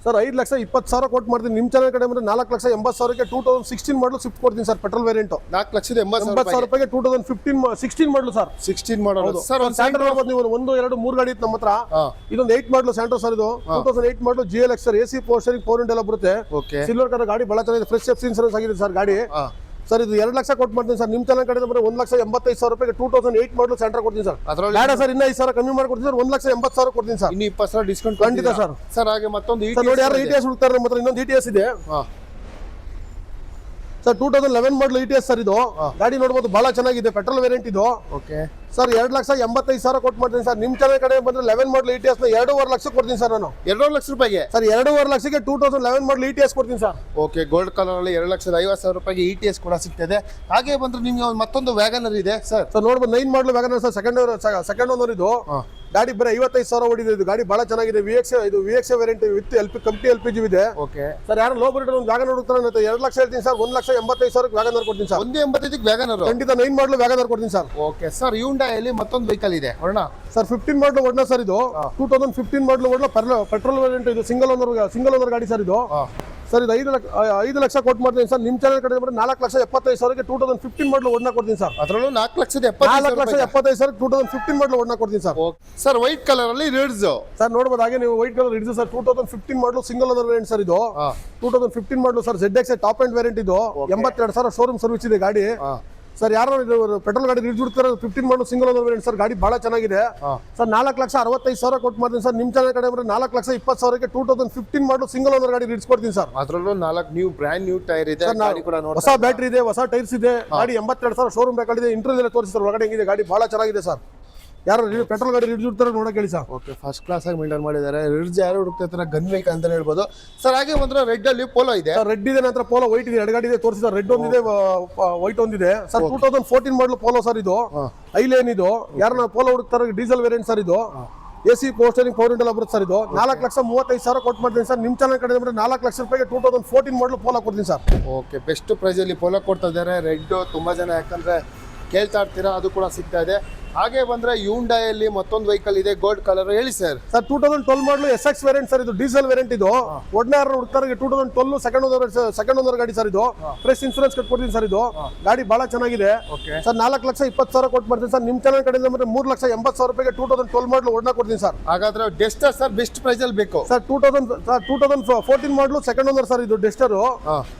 ಸರ್ ಐದು ಲಕ್ಷ ಇಪ್ಪತ್ತು ಸಾವಿರ ಕೊಟ್ಟು ಮಾಡ್ತೀನಿ. ನಿಮ್ಮ ಚಾನಲ್ ಕಡೆ ಬಂದರೆ ನಾಲ್ಕು ಲಕ್ಷ ಎಂಬತ್ತು ಸಾವಿರಕ್ಕೆ two thousand sixteen model Swift ಕೊಡ್ತೀನಿ ಸರ್ ಪೆಟ್ರೋಲ್ ವೇರಿಯಂಟ್ ನಾಲ್ಕು ಲಕ್ಷದ ಎಂಬತ್ತು ಸಾವಿರ ರೂಪಾಯಿಗೆ? Two thousand fifteen sixteen model sir. Sixteen ಮಾಡೋದು ಸರ್ ಒಂದು ಸ್ಯಾಂಟರ್ ನೋಡ್ಬೋದು ನೀವು ಒಂದು ಎರಡು ಮೂರು ಗಾಡಿ ಇತ್ತು ನಮ್ಮ ಹತ್ರ. ಇದೊಂದು ಏಟ್ ಮಾಡಲು ಸ್ಯಾಂಡರ್ ಸರ್ ಇದು. Two thousand eight model G L X sir A C power steering power ಎಲ್ಲ ಬರುತ್ತೆ. ಓಕೆ ಸಿಲ್ವರ್ ಕಲರ್ ಗಾಡಿ ಬಹಳ ಚೆನ್ನಾಗಿದೆ. ಫ್ರೆಶ್ ಎಫ್ ಇನ್ಸೂರೆನ್ಸ್ ಆಗಿದೆ ಸರ್ ಗಾಡಿ. ಸರ್ ಇದು ಎರಡು ಲಕ್ಷ ಕೊಟ್ಟು ಮಾಡ್ತೀನಿ ಸರ್. ನಿಮ್ಮ ತಲೆ ಕಡೆ ಬರೀ ಒಂದು ಲಕ್ಷ ಎಂಬತ್ತೈದು ಸಾವಿರ ರೂಪಾಯಿಗೆ two thousand eight model Santro ಕೊಡ್ತೀನಿ ಸರ್. ಅದರಲ್ಲಿ ಬೇಡ ಸರ್ ಇನ್ನ ಐದು ಸಾವಿರ ಕಮ್ಮಿ ಮಾಡ್ಕೊಡ್ತೀನಿ ಸರ್. ಒಂದು ಲಕ್ಷ ಎಂಬತ್ತು ಸಾವಿರ ಕೊಡ್ತೀನಿ ಸರ್. ಇನ್ನು ಇಪ್ಪತ್ತು ಸಾವಿರ ಡಿಸ್ಕೌಂಟ್ ಖಂಡಿತ ಸರ್. ಸರ್ ಹಾಗೆ ಮತ್ತೊಂದು ಸರ್ ನೋಡಿ ಯಾರು ಇ ಟಿ ಎಸ್ ಹುಡುಕ್ತಾರೆ ನಮ್ಮ ಹತ್ರ ಇನ್ನೊಂದು ಇ ಟಿ ಎಸ್ ಇದೆ. ಹಾ. Sir two thousand eleven model E T S sir ಇದು. ಗಾಡಿ ನೋಡ್ಬೋದು ಬಹಳ ಚೆನ್ನಾಗಿದೆ. ಪೆಟ್ರೋಲ್ ವೇರಿಯಂಟ್ ಇದು. ಓಕೆ ಸರ್ ಎರಡು ಲಕ್ಷ ಎಂಬತ್ತೈದು ಸಾವಿರ ಕೊಟ್ಟು ಮಾಡ್ತೀನಿ ಸರ್. ನಿಮ್ಮ ಚಾನಲ್ ಕಡೆ ಬಂದ್ರೆ eleven model E T S ಎರಡೂವರೆ ಲಕ್ಷ ಕೊಡ್ತೀನಿ ಸರ್ ನಾನು. ಎರಡೂವರೆ ಲಕ್ಷ ರೂಪಾಯಿಗೆ? ಸರ್ ಎರಡೂವರೆ ಲಕ್ಷಕ್ಕೆ two thousand eleven model E T S ಕೊಡ್ತೀನಿ ಸರ್. ಓಕೆ ಗೋಲ್ಡ್ ಕಲರ್ ಅಲ್ಲಿ ಎರಡು ಲಕ್ಷದ ಐವತ್ತು ಸಾವಿರ ರೂಪಾಯಿಗೆ ಇ ಟಿ ಎಸ್ ಕೂಡ ಸಿಗ್ತದೆ. ಹಾಗೆ ಬಂದ್ರೆ ನಿಮಗೆ ಒಂದು ಮತ್ತೊಂದು ವ್ಯಾಗನರ್ ಇದೆ ಸರ್ ಸರ್ ನೋಡ್ಬೋದು nine model Wagon R sir second second owner ಇದು ಗಾಡಿ ಬರೀ ಐವತ್ತೈದು ಸಾವಿರ ಓಡಿದೆ ಇದು ಗಾಡಿ ಬಹಳ ಚೆನ್ನಾಗಿದೆ. ವಿ ಎಕ್ಸ್ ಇದು V X variant with L P company L P G ಇದೆ. ಓಕೆ ಸರ್ ಯಾರು ಲೋ ಬರೀಟ್ ಒಂದು ವ್ಯಾಗನ್ ಹುಡುಕ್ತಾರೆ ಅಂತ ಎರಡು ಲಕ್ಷ ಹೇಳ್ತೀನಿ ಸರ್ ಒಂದು ಲಕ್ಷ ಎಂಬತ್ತೈದು ಸಾವಿರಕ್ಕೆ ವ್ಯಾಗನರ್ ಕೊಡ್ತೀನಿ ಸರ್. ಒಂದು ಎಂಬತ್ತೈದಕ್ಕೆ ವ್ಯಾಗನರ್ ಖಂಡಿತ ನೈನ್ ಮಾಡಲು ವ್ಯಾಗನರ್ ಕೊಡ್ತೀನಿ ಸರ್. ಓಕೆ ಸರ್ ಯೂಂಡಾಯಲ್ಲಿ ಮತ್ತೊಂದು ವೆಹಿಕಲ್ ಇದೆ. ವರ್ಣ ಸರ್ ಫಿಫ್ಟೀನ್ ಮಾಡಲ್ ಓಡ್ನ ಸರ್ ಇದು. ಟೂ ತೌಸಂಡ್ ಫಿಫ್ಟೀನ್ ಮಾಡಲು ಒಡ್ನ ಪೆಟ್ರೋಲ್ ವೇರಿಯಂಟ್ ಇದು ಸಿಂಗಲ್ ಓನರ್ ಸಿಂಗಲ್ ಓನರ್ ಗಾಡಿ ಸರ್ ಇದು. ಸರ್ ಇದು ಐದು ಲಕ್ಷ ಐದು ಲಕ್ಷ ಕೊಟ್ಟು ಮಾಡ್ತೀನಿ ಸರ್ ನಿಮ್ಮ ಚಾನಲ್ ಕಡೆ ಬಂದ್ರೆ ನಾಲ್ಕು ಲಕ್ಷ ಎಪ್ಪತ್ತೈದು ಸಾವಿರಕ್ಕೆ ಟೂ ತೌಸಂಡ್ ಫಿಫ್ಟೀನ್ ಮಾಡಲ್ ಓಡ್ನ ಕೊಡ್ತೀನಿ ಸರ್ ಅದರಲ್ಲೂ ನಾಲ್ಕು ಲಕ್ಷದ ನಾಲ್ಕು ಲಕ್ಷ ಎಪ್ಪತ್ತೈದು ಸಾವಿರ ಟೂ ತೌಸಂಡ್ ಫಿಫ್ಟೀನ್ ಮಾಡಲ್ ಓಡ್ನ ಕೊಡ್ತೀನಿ ಸರ್ ಸರ್ ವೈಟ್ ಕಲರ್ ಅಲ್ಲಿ ರಿಡ್ಸ್ ಸರ್ ನೋಡಬಹುದು ಹಾಗೆ ನೀವು white colour Ritz sir two thousand fifteen model single owner variant sir ಇದು. Two thousand fifteen model sir Z X top end variant ಇದು. ಎಂಬತ್ತೆರಡು ಸಾವಿರ ಶೋರೂಮ್ ಸರ್ವಿಸ್ ಇದೆ ಗಾಡಿ. ಸರ್ ಯಾರು ಪೆಟ್ರೋಲ್ ಗಾಡಿ ಬಿಡ್ತಾರೆ fifteen model single owner sir ಗಾಡಿ ಬಹಳ ಚೆನ್ನಾಗಿದೆ. ಸರ್ ನಾಲ್ಕು ಲಕ್ಷ ಅರವತ್ತೈದು ಸಾವಿರ ಕೊಟ್ಟು ಮಾಡ್ತೀನಿ. ಸರ್ ನಿಮ್ಮ ಚಾನಲ್ ಕಡೆ ಬಂದ್ರೆ ನಾಲ್ಕು ಲಕ್ಷ ಇಪ್ಪತ್ತು ಸಾವಿರಕ್ಕೆ two thousand fifteen model single owner ಗಾಡಿ ಕೊಡ್ತೀನಿ ಸರ್. ಅದರಲ್ಲೂ ನಾಲ್ಕು ನ್ಯೂ ಬ್ರ್ಯಾಂಡ್ ನ್ಯೂ ಟೈರ್ ಇದೆ. ಹೊಸ ಬ್ಯಾಟ್ರಿ ಇದೆ ಹೊಸ ಟೈರ್ಸ್ ಇದೆ. ಗಾಡಿ ಎಂಬತ್ತೆರಡು ಸಾವಿರ ಶೋರೂಮ್ ಬೇಕಾಗಿದೆ. ಇಂಟರ್ವ್ಯೂ ತೋರಿಸಿ ಸರ್ ಒಳಗಡೆ ಹೆಂಗಿದೆ? ಗಾಡಿ ಬಹಳ ಚೆನ್ನಾಗಿದೆ ಸರ್. ಯಾರು ಪೆಟ್ರೋಲ್ ಗಾಡಿ ಹಿಡಿದಿರ್ತಾರೆ ನೋಡಕ್ಕೆ ಹೇಳಿ ಸರ್. ಓಕೆ ಫಸ್ಟ್ ಕ್ಲಾಸ್ ಆಗಿ ಮೇಂಟೈನ್ ಮಾಡಿದ್ದಾರೆ. ರಿಡ್ಜ್ ಯಾರು ಹುಡುಕ್ತಾ ಗನ್ ವೆಹಿಕಲ್ ಅಂತ ಹೇಳ್ಬೋದು. ಸರ್ ಹಾಗೆ ಬಂದ್ರೆ ರೆಡ್ ಅಲ್ಲಿ ಪೋಲೋ ಇದೆ. ರೆಡ್ ಇದೆ ನಂತರ ಪೋಲೋ ವೈಟ್ ಇದೆ. ಎರಡು ಗಾಡಿ ಇದೆ ತೋರಿಸಿದ ರೆಡ್ ಒಂದಿದೆ ವೈಟ್ ಒಂದಿದೆ. Sir two thousand fourteen model Polo sir ಇದು. ಐಲೇನ್ ಇದು. ಯಾರನ್ನ ಪೋಲೋ ಹುಡುಕ್ತಾರೆ ಡೀಸೆಲ್ ವೇರಿಯಂಟ್ ಸರ್ ಇದು. A C power steering power ಇಂಟೆಲ್ಲ ಬರುತ್ತೆ ಸರ್ ಇದು. ನಾಲ್ಕು ಲಕ್ಷ ಮೂವತ್ತೈದು ಸಾವಿರ ಕೊಟ್ಟು ಮಾಡ್ತೀನಿ ಸರ್ ನಿಮ್ಮ ಚಾನಲ್ ಕಡೆ ಬಂದ್ರೆ ನಾಲ್ಕು ಲಕ್ಷ ರೂಪಾಯಿಗೆ two thousand fourteen model Polo ಕೊಡ್ತೀನಿ ಸರ್ ಓಕೆ ಬೆಸ್ಟ್ ಪ್ರೈಸಲ್ಲಿ ಪೋಲೋ ಕೊಡ್ತಾ ಇದ್ದಾರೆ. ರೆಡ್ ತುಂಬಾ ಜನ ಯಾಕಂದ್ರೆ ಕೇಳ್ತಾ ಇರ್ತೀರಾ ಅದು ಕೂಡ ಸಿಗ್ತಾ ಇದೆ. ಹಾಗೆ ಬಂದ್ರೆ ಯೂಂಡಾಯಲ್ಲಿ ಮತ್ತೊಂದು ವೆಹಿಕಲ್ ಇದೆ ಗೋಲ್ಡ್ ಕಲರ್ ಹೇಳಿ sir sir two thousand twelve model S X variant sir ಇದು ಡೀಸೆಲ್ ವೇರಿಯಂಟ್ ಇದು. ಒಡ್ನೇ ಹುಡ್ತಾರೆ two thousand twelve second owner second owner ಗಾಡಿ ಸರ್ ಇದು. ಫ್ರೆಶ್ ಇನ್ಸೂರೆನ್ಸ್ ಕಟ್ಕೊಡ್ತೀನಿ ಸರ್ ಇದು. ಗಾಡಿ ಬಹಳ ಚೆನ್ನಾಗಿದೆ. ಸರ್ ನಾಲ್ಕು ಲಕ್ಷ ಇಪ್ಪತ್ತು ಸಾವಿರ ಕೊಟ್ಟು ಮಾಡ್ತೀನಿ ಸರ್ ನಿಮ್ಮ ಚಾನಲ್ ಕಡೆಯಿಂದ ಬಂದ್ರೆ ಮೂರು ಲಕ್ಷ ಎಂಬತ್ತು ಸಾವಿರ ರೂಪಾಯಿಗೆ ಟೂ ತೌಸಂಡ್ ಟ್ವೆಲ್ ಮಾಡಲು ಒಡ್ನ ಕೊಡ್ತೀನಿ ಸರ್ ಹಾಗಾದ್ರೆ ಡೆಸ್ಟರ್ ಸರ್ ಬೆಸ್ಟ್ ಪ್ರೈಸ್ ಅಲ್ಲಿ ಬೇಕು. Sir two thousand sir two thousand fourteen model second owner sir ಇದು ಡೆಸ್ಟರು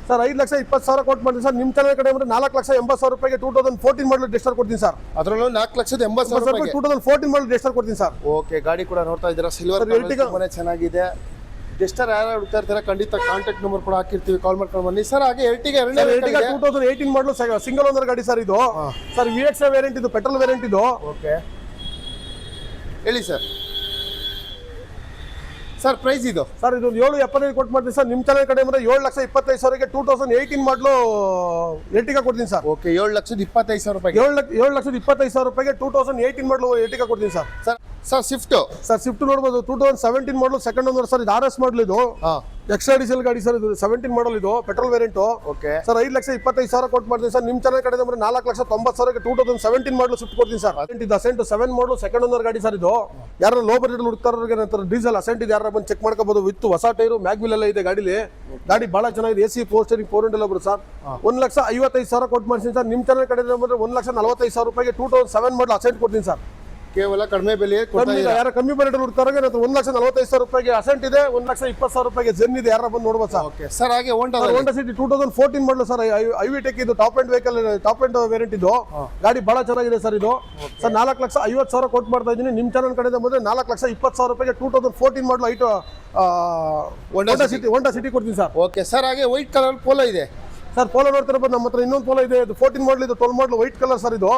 ಸರ್ ಐದು ಲಕ್ಷ ಇಪ್ಪತ್ತು ಸಾವಿರ ಕೊಟ್ಟು ಮಾಡ್ತೀನಿ ಸರ್ ನಿಮ್ಮ ಚಾನಲ್ ಕಡೆ ಬಂದ್ರೆ ನಾಲ್ಕು ಲಕ್ಷ ಎಂಬತ್ತು ಸಾವಿರ ರೂಪಾಯಿಗೆ two thousand fourteen model Duster ಕೊಡ್ತೀನಿ ಸರ್ ಅದರಲ್ಲೂ ನಾಲ್ಕು ಲಕ್ಷದ ಲಕ್ಷದ ಎಂಬತ್ತು ಸಾವಿರ ರೂಪಾಯಿ two thousand fourteen model Duster ಕೊಡ್ತೀನಿ ಸರ್? ಓಕೆ ಗಾಡಿ ಕೂಡ ನೋಡ್ತಾ ಇದ್ದೀರಾ? ಸಿಲ್ವರ್ ತುಂಬಾನೇ ಚೆನ್ನಾಗಿದೆ. ಜಸ್ಟರ್ ಯಾರು ಹುಡ್ತಾ ಇರ್ತಾರೆ? ಖಂಡಿತ ಕಾಂಟ್ಯಾಕ್ಟ್ ನಂಬರ್ ಕೂಡ ಹಾಕಿರ್ತೀವಿ. ಕಾಲ್ ಮಾಡ್ಕೊಂಡು ಬನ್ನಿ. ಸರ್ ಹಾಗೆ sir Ertiga two thousand eighteen model single owner ಗಾಡಿ ಸರ್ ಇದು. ಸರ್ ವಿ ಎಕ್ಸ್ ವೇರಿಯಂಟ್ ಇದು ಪೆಟ್ರೋಲ್ ವೇರಿಯಂಟ್ ಇದು. ಓಕೆ ಹೇಳಿ ಸರ್ ಸರ್ ಪ್ರೈಸ್ ಇದು. ಸರ್ ಇದು ಏಳು ಎಪ್ಪತ್ತೈದು ಕೊಟ್ಟು ಮಾಡ್ತೀನಿ. ಸರ್ ನಿಮ್ಮ ಚಾನಲ್ ಕಡೆ ಬಂದರೆ ಏಳು ಲಕ್ಷ ಇಪ್ಪತ್ತೈದು ಸಾವಿರಕ್ಕೆ two thousand eighteen model Ertiga ಕೊಡ್ತೀನಿ ಸರ್. ಓಕೆ ಏಳು ಲಕ್ಷದ ಇಪ್ಪತ್ತೈದು ಸಾವಿರ ರೂಪಾಯಿ ಏಳು ಲಕ್ಷ ಏಳು ಲಕ್ಷದ ಇಪ್ಪತ್ತೈದು ಸಾವಿರ ರೂಪಾಯಿಗೆ two thousand eighteen model Ertiga ಕೊಡ್ತೀನಿ sir. Sir sir Swift sir Swift ನೋಡ್ಬೋದು. Two thousand seventeen model second owner sir ಇದು ಆರ್ ಎಸ್ ಮಾಡಲ್ ಇದು. ಎಕ್ಸ್ಟ್ರಾ ಡೀಸೆಲ್ ಗಾಡಿ ಸರ್ ಇದು ಸೆವೆಂಟೀನ್ ಮಾಡಲ್ ಇದು ಪೆಟ್ರೋಲ್ ವೇರಿಯಂಟ್ ಓಕೆ ಸರ್ ಐದು ಲಕ್ಷ ಇಪ್ಪತ್ತೈದು ಸಾವಿರ ಕೊಟ್ಟು ಮಾಡ್ತೀನಿ ಸರ್. ನಿಮ್ಮ ಚೆನ್ನಾಗಿ ಕಡೆ ಅಂದ್ರೆ ನಾಲ್ಕು ಲಕ್ಷ ತೊಂಬತ್ತು ಸಾವಿರಕ್ಕೆ two thousand seventeen model Swift ಕೊಡ್ತೀನಿ ಸರ್. ಅಸೆಂಟ್ ಇದು Accent seven model second owner ಗಾಡಿ ಸರ್ ಇದು. ಯಾರು ಲೋ ಬಜೆಟ್ ಹುಡುಕ್ತಾರೋರಿಗೆ ನಂತರ ಡೀಸೆಲ್ ಅಸೆಂಟ್ ಇದು ಯಾರು ಬಂದು ಚೆಕ್ ಮಾಡ್ಕೋಬಹುದು ವಿತ್ ಹೊಸ ಟೈರು ಮ್ಯಾಗ್ವಿಲ್ ಎಲ್ಲ ಇದೆ ಗಾಡಿಲಿ. ಗಾಡಿ ಬಹಳ ಚೆನ್ನಾಗಿದೆ. A C power steering four hundred ಬರುತ್ತೆ ಸರ್. ಒಂದು ಲಕ್ಷ ಐವತ್ತೈದು ಸಾವಿರ ಕೊಟ್ಟು ಮಾಡ್ತೀನಿ ಸರ್. ನಿಮ್ಮ ಚೆನ್ನಾಗಿ ಕಡೆ ಅಂದ್ರೆ ಒಂದು ಲಕ್ಷ ನಲವತ್ತೈದು ಸಾವಿರ ರೂಪಾಯಿಗೆ two thousand seven model Accent ಕೊಡ್ತೀನಿ ಸರ್. ಕೇವಲ ಕಡಿಮೆ ಬೆಲೆ ಕಮ್ಮಿ ಯಾರು ಕಮ್ಮಿ ಬೆಲೆ ಹುಡ್ತಾರೆ ಒಂದು ಲಕ್ಷ ನಲವತ್ತೈದು ಸಾವಿರ ರೂಪಾಯಿಗೆ ಅಸೆಂಟ್ ಇದೆ ಒಂದು ಲಕ್ಷ ಇಪ್ಪತ್ತು ಸಾವಿರ ರೂಪಾಯಿಗೆ ಜೆನ್ ಇದೆ. ಯಾರು ಬಂದು ನೋಡ್ಬೋದು ಸರ್? ಓಕೆ. ಸರ್ ಹಾಗೆ Honda Honda City two thousand fourteen model sir I V tech ಇದು top end vehicle top end variant ಇದು. ಗಾಡಿ ಬಹಳ ಚೆನ್ನಾಗಿದೆ ಸರ್ ಇದು. ಸರ್ ನಾಲ್ಕು ಲಕ್ಷ ಐವತ್ತು ಸಾವಿರ ಕೊಟ್ಟು ಮಾಡ್ತಾ ಇದ್ದೀನಿ. ನಿಮ್ಮ ಚಾನಲ್ ಕಡೆಯಿಂದ ಮೊದಲು ನಾಲ್ಕು ಲಕ್ಷ ಇಪ್ಪತ್ತು ಸಾವಿರ ರೂಪಾಯಿಗೆ ಟೂ ತೌಸಂಡ್ ಫೋರ್ಟೀನ್ ಮಾಡಲು ಐಟು ಹೋಂಡಾ ಸಿಟಿ ಹೋಂಡಾ ಸಿಟಿ ಕೊಡ್ತೀನಿ ಸರ್. ಓಕೆ. ಸರ್ ಹಾಗೆ ವೈಟ್ ಕಲರ್ ಪೋಲೋ ಇದೆ. ಸರ್ ಪೋಲೋ ನೋಡ್ತಾರೆ ನಮ್ಮ ಹತ್ರ ಇನ್ನೊಂದು ಪೋಲೋ ಇದೆ. ಇದು ಫೋರ್ಟೀನ್ ಮಾಡಲ್ ಇದು twelve model white colour sir ಇದು.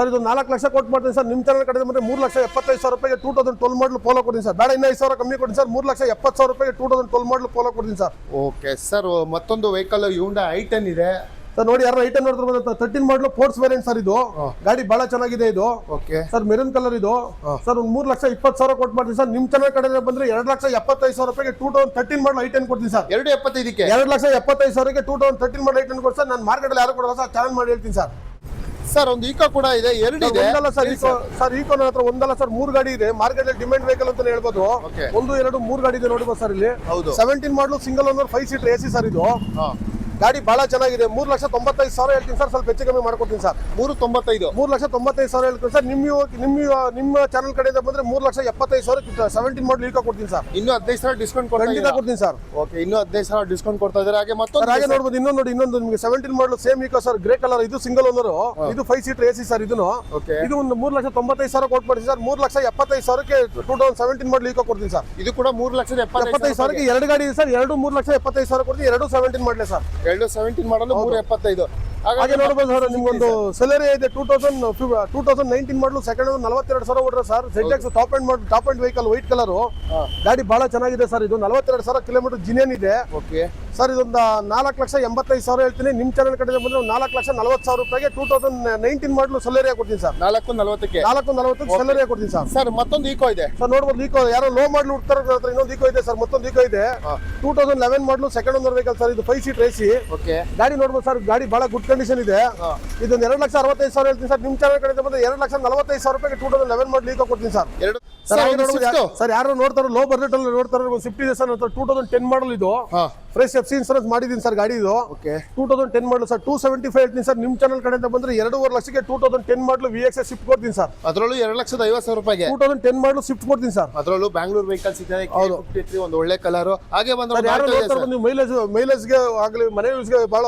ಸರ್ ಇದು ನಾಲ್ಕು ಲಕ್ಷ ಕೊಟ್ಟು ಮಾಡ್ತೀನಿ ಸರ್. ನಿಮ್ಮ ಚಾನಲ್ ಕಡೆ ಬಂದರೆ ಮೂರು ಲಕ್ಷ ಎಪ್ಪತ್ತೈದು ಸಾವಿರ ರೂಪಾಯಿಗೆ two thousand twelve model Polo ಕೊಡ್ತೀನಿ ಸರ್. ಬೇಡ ಇನ್ನೂ ಐದು ಸಾವಿರ ಕಮ್ಮಿ ಕೊಡಿ ಸರ್. ಮೂರು ಲಕ್ಷ ಎಪ್ಪತ್ತು ಸಾವಿರ ರೂಪಾಯಿಗೆ two thousand twelve model Polo ಕೊಡ್ತೀನಿ ಸರ್. ಓಕೆ ಸರ್ ಮತ್ತೊಂದು ವೆಹಿಕಲ್ ಯೂಂಡ ಐ ಟೆನ್ ಇದೆ. ಸರ್ ನೋಡಿ ಯಾರು ಐಟನ್ ನೋಡ್ತಾರೆ ತರ್ಟೀನ್ ಮಾಡಲು ಫೋರ್ಸ್ ವೇರಿಯಂಟ್ ಸರ್ ಇದು. ಗಾಡಿ ಬಹಳ ಚೆನ್ನಾಗಿದೆ ಇದು. ಓಕೆ ಸರ್ ಮೆರೂನ್ ಕಲರ್ ಇದು. ಸರ್ ಒಂದು ಮೂರು ಲಕ್ಷ ಇಪ್ಪತ್ತು ಸಾವಿರ ಕೊಟ್ಟು ಮಾಡ್ತೀನಿ ಸರ್. ನಿಮ್ಮ ಚೆನ್ನಾಗಿ ಕಡೆ ಬಂದ್ರೆ ಎರಡು ಲಕ್ಷ ಎಪ್ಪತ್ತೈದು ಸಾವಿರ ರೂಪಾಯಿಗೆ two thousand thirteen model I ten ಕೊಡ್ತೀನಿ ಸರ್. ಎರಡು ಎಪ್ಪತ್ತೈದಕ್ಕೆ? ಎರಡು ಲಕ್ಷ ಎಪ್ಪತ್ತೈದು ಸಾವಿರಕ್ಕೆ two thousand thirteen model I ten ಕೊಡಿ ಸರ್. ನಾನು ಮಾರ್ಕೆಟಲ್ಲಿ ಯಾರು ಕೊಡೋದು ಸರ್. ಚಾನಲ್ ಮಾಡಿ ಹೇಳ್ತೀನಿ ಸರ್. ಸರ್ ಒಂದು ಈಕೋ ಕೂಡ ಇದೆ ಎರಡು ಇದೆ. ಒಂದಲ್ಲ ಸರ್ ಈಕೋ ಸರ್. ಈಕೋ ನನ್ನ ಹತ್ರ ಒಂದಲ್ಲ ಸರ್ ಮೂರು ಗಾಡಿ ಇದೆ. ಮಾರ್ಕೆಟ್ ಅಲ್ಲಿ ಡಿಮ್ಯಾಂಡ್ ವೆಹಿಕಲ್ ಅಂತ ಹೇಳ್ಬೋದು. ಒಂದು ಎರಡು ಮೂರು ಗಾಡಿ ಇದೆ ನೋಡ್ಬೋದು ಸರ್ ಇಲ್ಲಿ? ಹೌದು. Seventeen model single owner five seater A C sir ಇದು. ಗಾಡಿ ಬಹಳ ಚೆನ್ನಾಗಿದೆ. ಮೂರು ಲಕ್ಷ ತೊಂಬತ್ತೈದು ಸಾವಿರ ಹೇಳ್ತೀನಿ ಸರ್. ಸ್ವಲ್ಪ ಹೆಚ್ಚು ಕಮ್ಮಿ ಮಾಡ್ಕೊಡ್ತೀನಿ ಸರ್. ಮೂರು ತೊಂಬತ್ತೈದು. ಮೂರು ಲಕ್ಷ ತೊಂಬತ್ತೈದು ಸಾವಿರ ಹೇಳ್ತೀನಿ ಸರ್. ನಿಮ್ಮ ನಿಮ್ಮ ನಿಮ್ಮ ಚಾನಲ್ ಕಡೆಯಿಂದ ಬಂದ್ರೆ ಮೂರ್ ಲಕ್ಷ ಎಪ್ಪತ್ತೈದು ಸಾವಿರ ಸೆವೆಂಟೀನ್ ಮಾಡಲ್ ಇಳ್ಕೊ ಕೊಡ್ತೀನಿ ಸರ್. ಇನ್ನೂ ಹದಿನೈದು ಸಾವಿರ ಡಿಸ್ಕೌಂಟ್ ಕೊಡ್ತೀನಿ ಖಂಡಿತ ಕೊಡ್ತೀನಿ ಸರ್. ಓಕೆ ಇನ್ನೂ ಹದಿನೈದು ಸಾವಿರ ಡಿಸ್ಕೌಂಟ್ ಕೊಡ್ತಾ ಇದ್ದಾರೆ? ಹಾಗೆ ಮತ್ತೊಂದು ಹಾಗೆ ನೋಡ್ಬೋದು. ಇನ್ನೊಂದು ನೋಡಿ ಇನ್ನೊಂದು ನಿಮಗೆ seventeen model same Eeco sir. Grey colour ಇದು ಸಿಂಗಲ್ ಓನರ್ ಇದು five seater A C sir ಇದನ್ನು. ಓಕೆ. ಇದು ಒಂದು ಮೂರು ಲಕ್ಷ ತೊಂಬತ್ತೈದು ಸಾವಿರ ಕೊಟ್ಟು ಮಾಡ್ತೀನಿ ಸರ್. ಮೂರು ಲಕ್ಷ ಎಪ್ಪತ್ತೈದು ಸಾವಿರಕ್ಕೆ two thousand seventeen model Eeco ಕೊಡ್ತೀನಿ ಸರ್. ಇದು ಕೂಡ ಮೂರು ಲಕ್ಷದ ಎಪ್ಪತ್ತೈದು ಸಾವಿರಕ್ಕೆ ಎರಡು ಗಾಡಿ ಇದೆ ಸರ್. ಎರಡು ಮೂರು ಲಕ್ಷ ಎಪ್ಪತ್ತೈದು ಸಾವಿರ ಕೊಡ್ತೀನಿ. ಎರಡು ಸೆವೆಂಟೀನ್ ಮಾಡಲಿ ಸರ್. ಎರಡು ಸೆವೆಂಟೀನ್ ಮಾಡಲು ಮೂರು ಎಪ್ಪತ್ತೈದು. ಹಾಗೆ ಹಾಗಾಗಿ ನೋಡ್ಬೋದು ಸರ್ ನಿಮ್ಗೊಂದು ಸೆಲರಿ ಇದೆ two thousand two thousand nineteen model second ನಲವತ್ತೆರಡು ಸಾವಿರ ಹೊಡ್ರೆ sir. Z X top end ಮಾಡಿ top end vehicle white colour. ಗಾಡಿ ಬಹಳ ಚೆನ್ನಾಗಿದೆ ಸರ್. ಇದು ನಲವತ್ತೆರಡು ಸಾವಿರ ಕಿಲೋಮೀಟರ್ ಜಿನಿಯನ್ ಇದೆ. ಓಕೆ. ಸರ್ ಇದೊಂದು ನಾಲ್ಕು ಲಕ್ಷ ಎಂಬತ್ತೈದು ಸಾವಿರ ಹೇಳ್ತೀನಿ. ನಿಮ್ಮ ಚಾನಲ್ ಕಡೆ ಬಂದ್ರೆ ನಾಲ್ಕು ಲಕ್ಷ ನಲವತ್ತು ಸಾವಿರ ರೂಪಾಯಿಗೆ ಟೂ ತೌಸಂಡ್ ನೈನ್ಟೀನ್ ಮಾಡಲು ಸಲರಿ ಕೊಡ್ತೀನಿ ಸರ್. ನಾಲ್ಕು ನಲವತ್ತಕ್ಕೆ? ನಾಲ್ಕು ನಲವತ್ತು ಸಲರಿ ಕೊಡ್ತೀನಿ ಸರ್. ಸರ್ ಮತ್ತೊಂದು ಈಕೋ ಇದೆ. ಸರ್ ನೋಡ್ಬೋದು ಈಕೋ ಯಾರೋ ಲೋ ಮಾಡಲು ಹುಡ್ತಾರ ಹತ್ರ ಇನ್ನೊಂದು ಈಕೋ ಇದೆ ಸರ್. ಮತ್ತೊಂದು ಈಕೋ ಇದೆ. Two thousand eleven model second ಒಂದು ವೆಹಿಕಲ್ ಸರ್. ಇದು ಫೈವ್ ಸೀಟ್ ರೇಸಿ ಓಕೆ. ಗಾಡಿ ನೋಡ್ಬೋದು ಸರ್. ಗಾಡಿ ಬಹಳ ಗುಡ್ ಕಂಡೀಷನ್ ಇದೆ. ಇದೊಂದು ಎರಡು ಲಕ್ಷ ಅರವತ್ತೈದು ಸಾವಿರ ಹೇಳ್ತೀನಿ ಸರ್. ನಿಮ್ ಚಾನಲ್ ಕಡೆ ಬಂದ್ರೆ ಎರಡು ಲಕ್ಷ ನಲವತ್ತೈದು ಸಾವಿರ ರೂಪಾಯಿ ಟೂ ತೌಸಂಡ್ ಲೆವೆನ್ ಮಾಡಿ ಲೀಕ್ ಕೊಡ್ತೀನಿ ಸರ್. ಸರ್ ಯಾರು ನೋಡ್ತಾರೋ ಲೋ ಬಜೆಟ್ ಅಲ್ಲಿ ನೋಡ್ತಾರೆ ಸ್ವಿಫ್ಟ್ ಇದೆ sir two thousand ten model ಇದು. ಫ್ರೆಶ್ ಎಫ್ ಸಿ ಇನ್ಸೂರೆನ್ಸ್ ಮಾಡಿದ್ದೀನಿ ಸರ್ ಗಾಡಿ ಇದು. Okay two thousand ten model sir two seventy five ಹೇಳ್ತೀನಿ ಸರ್. ನಿಮ್ಮ ಚಾನಲ್ ಕಡೆಯಿಂದ ಬಂದ್ರೆ ಎರಡೂವರೆ ಲಕ್ಷಕ್ಕೆ two thousand ten model V X Swift ಕೊಡ್ತೀನಿ ಸರ್. ಅದರಲ್ಲೂ ಎರಡು ಲಕ್ಷದ ಐವತ್ತು ಸಾವಿರ ರೂಪಾಯಿಗೆ. Two thousand ten model Swift ಕೊಡ್ತೀನಿ ಸರ್. ಅದರಲ್ಲೂ ಬ್ಯಾಂಗ್ಳೂರ್ ವೆಹಿಕಲ್ಸ್ ಇದೆ ಹೌದು. ಫಿಫ್ಟಿ ತ್ರೀ ಒಂದು ಒಳ್ಳೆ ಕಲರ್ ಹಾಗೆ ಬಂದ್ರೆ. ನೀವು ಮೈಲೇಜ್ ಮೈಲೇಜ್ಗೆ ಆಗಲಿ ಮನೆ ಯೂಸ್ಗೆ ಭಾಳ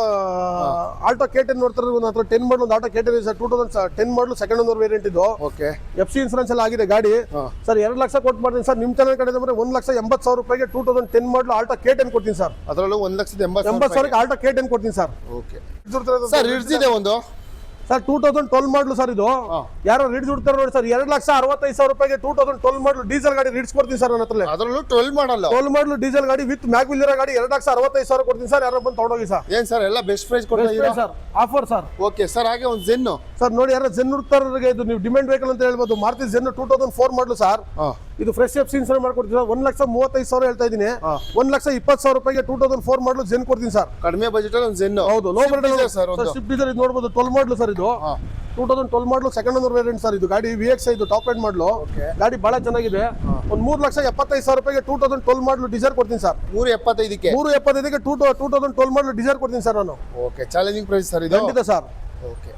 ಆಲ್ಟೋ ಕೆ ಟೆನ್ ನೋಡ್ತಾರೆ ಒಂದು ಹತ್ರ ಟೆನ್ ಮಾಡಲು ಒಂದು Alto K ten sir. Two thousand ten model second ಒಂದು ವೇರಿಯಂಟ್ ಇದು. ಓಕೆ ಎಫ್ ಸಿ ಇನ್ಸೂರೆನ್ಸ್ ಎಲ್ಲ ಆಗಿದೆ ಗಾಡಿ. ಸರ್ ಎರಡು ಲಕ್ಷ ಕೊಟ್ಟು ಮಾಡ್ತೀನಿ ಸರ್. ನಿಮ್ಮ ಚಾನಲ್ ಕಡೆ ಬಂದ್ರೆ ಒಂದು ಲಕ್ಷ ಎಂಬತ್ತು ಸಾವಿರ ರೂಪಾಯಿಗೆ two thousand ten model Alto K ten ಕೊಡ್ತೀನಿ ಸರ್. ಅದರಲ್ಲೂ ಒಂದ್ ಲಕ್ಷದ ಎಂಬತ್ತು ಎಂಬತ್ತು ಸಾವಿರಕ್ಕೆ ಆಲ್ಟೋ ಕೆ ಟೆನ್ ಕೊಡ್ತೀನಿ ಸರ್. ಓಕೆ ಸರ್ ಇರ್ಸಿದೆ ಒಂದು. Sir two thousand twelve model sir ಇದು. ಯಾರೋ ರಿಡ್ಸ್ ಹುಡ್ತಾರೆ ನೋಡಿ ಸರ್ ಎರಡು ಲಕ್ಷ ಅರವತ್ತೈದು ಸಾವಿರ ರೂಪಾಯಿಗೆ two thousand twelve model diesel ಗಾಡಿ ರೀಡ್ಸ್ ಕೊಡ್ತೀನಿ ಸರ್ ನನ್ನ ಹತ್ರ ಅದರಲ್ಲೂ twelve model twelve model diesel ಗಾಡಿ ವಿತ್ ಮ್ಯಾಗ್ ಇರೋ ಗಾಡಿ ಎರಡು ಲಕ್ಷ ಅರವತ್ತೈದು ಸಾವಿರ ಕೊಡ್ತೀನಿ ಸರ್ ಯಾರೋ ಬಂದು ತೊಗೊಂಡೋಗಿ ಸರ್. ಏನ್ ಸರ್ ಎಲ್ಲ ಬೆಸ್ಟ್ ಪ್ರೈಸ್ ಕೊಡ್ತಾ ಇದ್ದೀರಾ sir offer sir. Okay sir ಹಾಗೆ ಒಂದು ಜೆನ್ ಸರ್ ನೋಡಿ ಯಾರೋ ಜೆನ್ ಹುಡುಕ್ತಾರಿಗೆ ಇದು ನೀವು ಡಿಮ್ಯಾಂಡ್ ವೆಹಿಕಲ್ ಅಂತ ಹೇಳ್ಬೋದು. Maruti Zen two thousand four model sir. ಇದು ಫ್ರೆಶ್ ಎಫ್ ಇನ್ಸೂರ್ ಮಾಡ್ಕೊಡ್ತೀನಿ ಸರ್. ಒಂದು ಲಕ್ಷ ಮೂವತ್ತೈದು ಸಾವಿರ ಹೇಳ್ತಾ ಇದ್ದೀನಿ ಒಂದ್ ಲಕ್ಷ ಇಪ್ಪತ್ತು ಸಾವಿರ ರೂಪಾಯಿಗೆ two thousand four model Zen ಕೊಡ್ತೀನಿ ಸರ್. ಕಡಿಮೆ ಬಜೆಟ್ ಅಲ್ಲಿ ಒಂದು ಜೆನ್ ಹೌದು ಲೋ ಸರ್ ಒಂದು. ಸ್ವಿಫ್ಟ್ ಡೀಸೆಲ್ ಇದು ನೋಡ್ಬೋದು ಟ್ವೆಲ್ ಮಾಡ್ಲು ಸರ್ ಇದು two thousand twelve model second owner variant sir ಇದು. ಗಾಡಿ ವಿ ಎಕ್ಸ್ ಇದು ಟಾಪ್ ಎಂಡ್ ಮಾಡಲು. ಗಾಡಿ ಬಹಳ ಚೆನ್ನಾಗಿದೆ. ಒಂದು ಮೂರು ಲಕ್ಷ ಎಪ್ಪತ್ತೈದು ಸಾವಿರ ರೂಪಾಯಿಗೆ two thousand twelve model Dzire ಕೊಡ್ತೀನಿ ಸರ್ ಮೂರು ಎಪ್ಪತ್ತೈದಕ್ಕೆ? ಮೂರು ಎಪ್ಪತ್ತೈದಕ್ಕೆ two two thousand twelve model Dzire ಕೊಡ್ತೀನಿ ಸರ್ ನಾನು. ಓಕೆ ಚಾಲೆಂಜಿಂಗ್ ಪ್ರೈಸ್ ಸರ್ ಇದು? ಖಂಡಿತ ಸರ್ ಓಕೆ